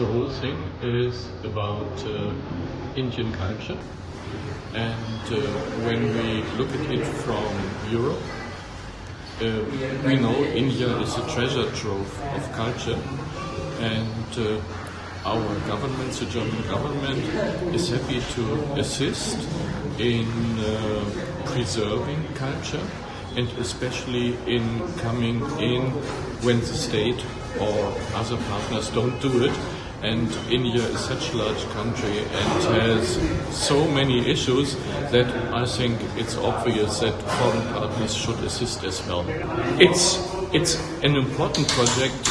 the whole thing is about uh, Indian culture. And uh, when we look at it from Europe, uh, we know India is a treasure trove of culture, and uh, our government, the German government, is happy to assist in uh, preserving culture and especially in coming in when the state or other partners don't do it. And India is such a large country and has so many issues that I think it's obvious that foreign partners should assist as well. It's it's an important project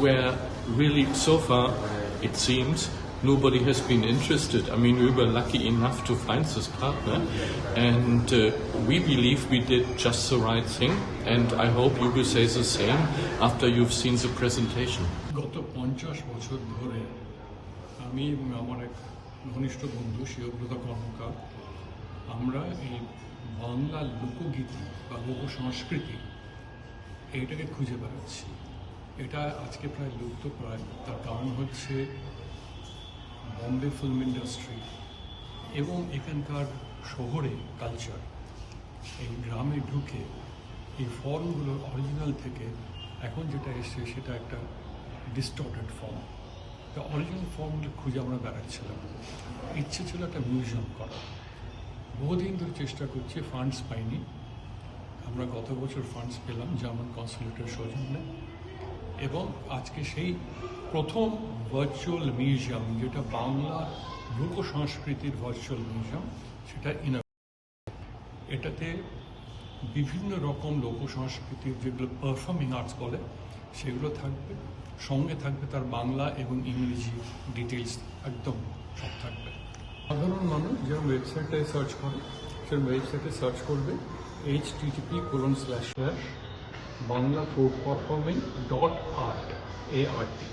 where really so far it seems nobody has been interested. I mean, we were lucky enough to find this partner, and uh, we believe we did just the right thing. And I hope you will say the same after you've seen the presentation. পঞ্চাশ বছর ধরে আমি আমার এক ঘনিষ্ঠ বন্ধু শিবব্রত কর্মকার, আমরা এই বাংলা লোকগীতি বা লোক সংস্কৃতি এইটাকে খুঁজে বেড়াচ্ছি। এটা আজকে প্রায় লুপ্ত, প্রায় তার কারণ হচ্ছে বম্বে ফিল্ম ইন্ডাস্ট্রি এবং এখানকার শহরে কালচার। এই গ্রামে ঢুকে এই ফর্মগুলোর অরিজিনাল থেকে এখন যেটা এসছে সেটা একটা ডিস্টর্টেড ফর্ম তা অরিজিনাল ফর্মগুলো খুঁজে আমরা বেড়াচ্ছিলাম। ইচ্ছে ছিল একটা মিউজিয়াম করা। বহুদিন ধরে চেষ্টা করছি ফান্ডস পাইনি। আমরা গত বছর ফান্ডস পেলাম জার্মান কনসুলেটের সৌজন্যে। এবং আজকে সেই প্রথম ভার্চুয়াল মিউজিয়াম যেটা বাংলার লোক সংস্কৃতির ভার্চুয়াল মিউজিয়াম সেটা ইন এটাতে বিভিন্ন রকম লোক সংস্কৃতির যেগুলো পারফর্মিং আর্টস বলে সেগুলো থাকবে। সঙ্গে থাকবে তার বাংলা এবং ইংরেজি ডিটেলস একদম সব থাকবে। সাধারণ মানুষ যেরকম ওয়েবসাইটে সার্চ করে, সেরকম ওয়েবসাইটে সার্চ করবে H TTP colon slash slash Bangla food performing dot art A R T